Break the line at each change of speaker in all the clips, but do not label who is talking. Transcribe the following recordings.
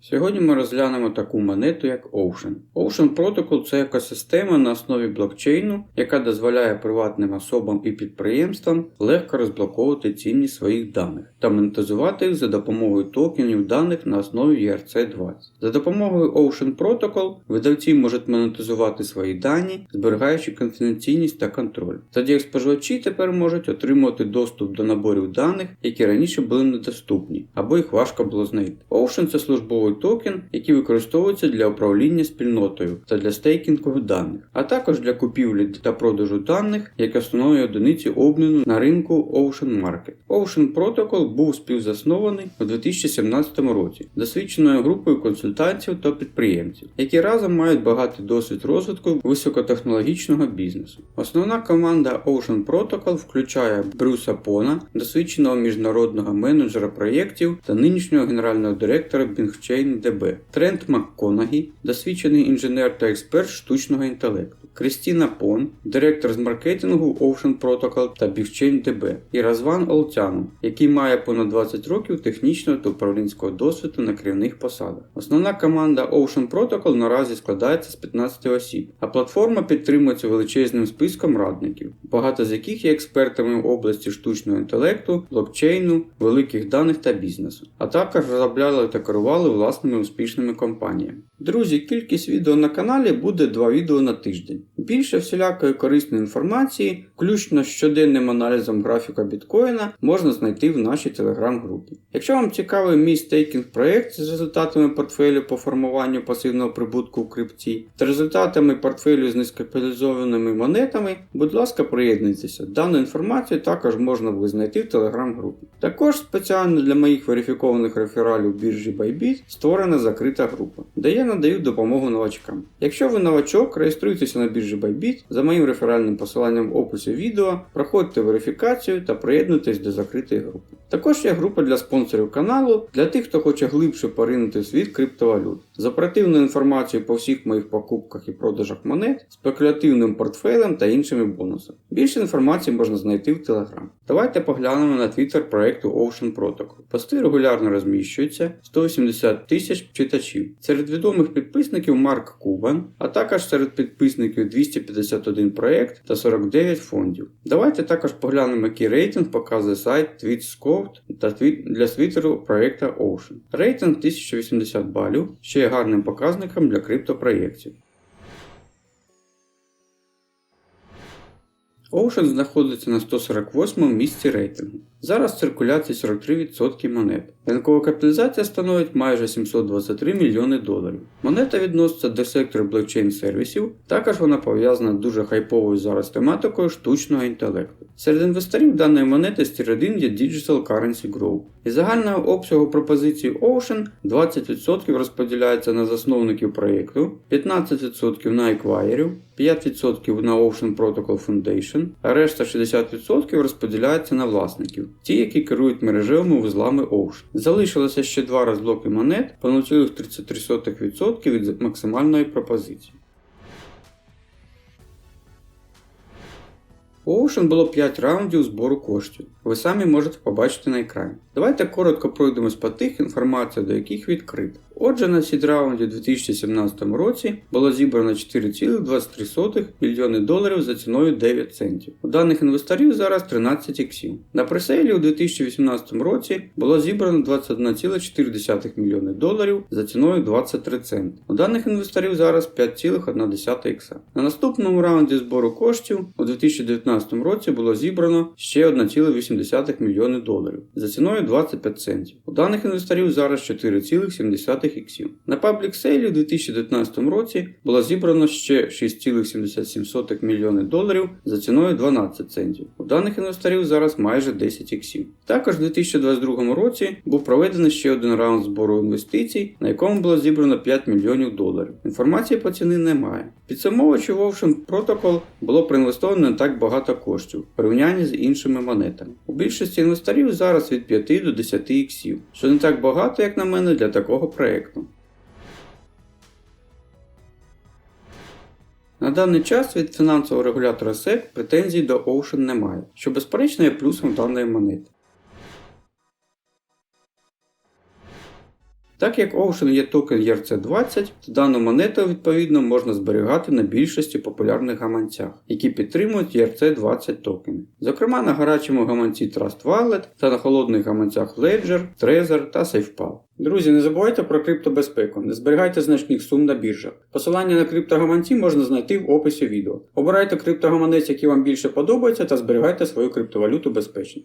Сьогодні ми розглянемо таку монету, як Ocean. Ocean Protocol це екосистема на основі блокчейну, яка дозволяє приватним особам і підприємствам легко розблоковувати цінність своїх даних та монетизувати їх за допомогою токенів даних на основі ERC20. За допомогою Ocean Protocol видавці можуть монетизувати свої дані, зберігаючи конфіденційність та контроль. Тоді як споживачі тепер можуть отримувати доступ до наборів даних, які раніше були недоступні, або їх важко було знайти. Ocean це службовий токен, який використовується для управління спільнотою та для стейкінгу даних, а також для купівлі та продажу даних як основної одиниці обміну на ринку Ocean Market. Ocean Protocol був співзаснований у 2017 році досвідченою групою консультантів та підприємців, які разом мають багатий досвід розвитку високотехнологічного бізнесу. Основна команда Ocean Protocol включає Брюса Пона, досвідченого міжнародного менеджера проєктів та нинішнього генерального директора BingChain DB, Трент МакКонагі, досвідчений інженер та експерт штучного інтелекту, Крістіна Пон, директор з маркетингу Ocean Protocol та BigChain DB, і Разван Олтяну, який має понад 20 років технічного та управлінського досвіду на керівних посадах. Основна команда Ocean Protocol наразі складається з 15 осіб, а платформа підтримується величезним списком радників, багато з яких є експертами в області штучного інтелекту, блокчейну, великих даних та бізнесу, а також розробляли та керували власними успішними компаніями. Друзі, кількість відео на каналі буде 2 відео на тиждень. Більше всілякої корисної інформації, включно з щоденним аналізом графіка біткоїна, можна знайти в нашій телеграм-групі. Якщо вам цікавий мій стейкінг проєкт з результатами портфелю по формуванню пасивного прибутку в крипті та результатами портфелю з низькокапіталізованими монетами, будь ласка, приєднуйтеся. Дану інформацію також можна буде знайти в телеграм-групі. Також спеціально для моїх верифікованих рефералів біржі Bybit створена закрита група, де я надаю допомогу новачкам. Якщо ви новачок, реєструйтеся на біржі Bybit за моїм реферальним посиланням в описі відео, проходьте верифікацію та приєднуйтесь до закритої групи. Також є група для спонсорів каналу для тих, хто хоче глибше поринути в світ криптовалют з оперативною інформацією по всіх моїх покупках і продажах монет, спекулятивним портфелем та іншими бонусами. Більше інформації можна знайти в Telegram. Давайте поглянемо на твіттер проекту Ocean Protocol. Пости регулярно розміщуються 180 тисяч читачів. Серед відомих підписників Марк Кубан, а також серед підписників 251 проект та 49 фондів. Давайте також поглянемо, який рейтинг показує сайт TweetScout твіт для світеру проєкта Ocean. Рейтинг 1080 балів ще є гарним показником для криптопроєктів. Ocean знаходиться на 148 місці рейтингу. Зараз в циркуляції 43% монет. Ринкова капіталізація становить майже 723 мільйони доларів. Монета відноситься до сектору блокчейн сервісів, також вона пов'язана з дуже хайповою зараз тематикою штучного інтелекту. Серед інвесторів даної монети стіродин є Digital Currency Group. Із загального обсягу пропозиції Ocean 20% розподіляється на засновників проєкту, 15% на еквайерів, 5% на Ocean Protocol Foundation, а решта 60% розподіляється на власників, ті, які керують мережевими вузлами Ocean. Залишилося ще два розблоки монет по 0,33% від максимальної пропозиції. У Ocean було 5 раундів збору коштів. Ви самі можете побачити на екрані. Давайте коротко пройдемось по тих, інформація до яких відкрита. Отже, на сід раунді у 2017 році було зібрано 4,23 мільйони доларів за ціною 9 центів. У даних інвесторів зараз 13 іксів. На пресейлі у 2018 році було зібрано 21,4 мільйони доларів за ціною 23 центи. У даних інвесторів зараз 5,1 ікса. На наступному раунді збору коштів у 2019 році було зібрано ще 1,8 мільйони доларів за ціною 25 центів. У даних інвесторів зараз 4,7 іксів. На паблік сейлі у 2019 році було зібрано ще 6,77 мільйони доларів за ціною 12 центів. Даних інвесторів зараз майже 10 іксів. Також у 2022 році був проведений ще один раунд збору інвестицій, на якому було зібрано 5 мільйонів доларів. Інформації по ціни немає. Підсумовуючи в Ocean Protocol було проінвестовано не так багато коштів в порівнянні з іншими монетами. У більшості інвесторів зараз від 5 до 10 іксів, що не так багато, як на мене, для такого проекту. На даний час від фінансового регулятора SEC претензій до Ocean немає, що безперечно є плюсом даної монети. Так як Ocean є токен ERC20, то дану монету відповідно можна зберігати на більшості популярних гаманцях, які підтримують ERC20 токени. Зокрема на гарячому гаманці Trust Wallet та на холодних гаманцях Ledger, Trezor та SafePal. Друзі, не забувайте про криптобезпеку, не зберігайте значних сум на біржах. Посилання на криптогаманці можна знайти в описі відео. Обирайте криптогаманець, який вам більше подобається, та зберігайте свою криптовалюту безпечно.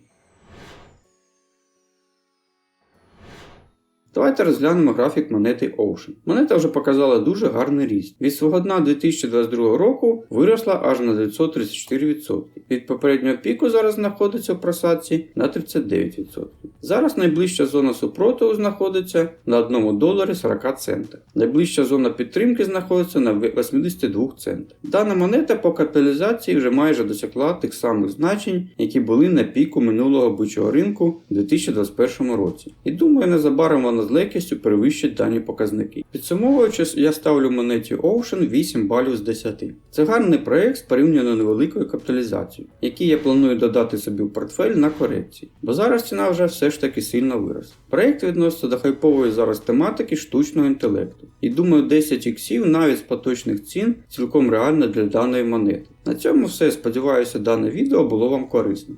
Давайте розглянемо графік монети Ocean. Монета вже показала дуже гарний ріст. Від свого дна 2022 року виросла аж на 934%. Від попереднього піку зараз знаходиться в просадці на 39%. Зараз найближча зона супротиву знаходиться на 1 доларі 40 центах. Найближча зона підтримки знаходиться на 82 центах. Дана монета по капіталізації вже майже досягла тих самих значень, які були на піку минулого бичого ринку у 2021 році. І думаю, незабаром вона з легкістю перевищить дані показники. Підсумовуючи, я ставлю монеті Ocean 8 балів з 10. Це гарний проект з порівняно невеликою капіталізацією, який я планую додати собі в портфель на корекції, бо зараз ціна вже все ж таки сильно виросла. Проект відноситься до хайпової зараз тематики штучного інтелекту. І думаю, 10 іксів навіть з поточних цін цілком реально для даної монети. На цьому все. Сподіваюся, дане відео було вам корисним.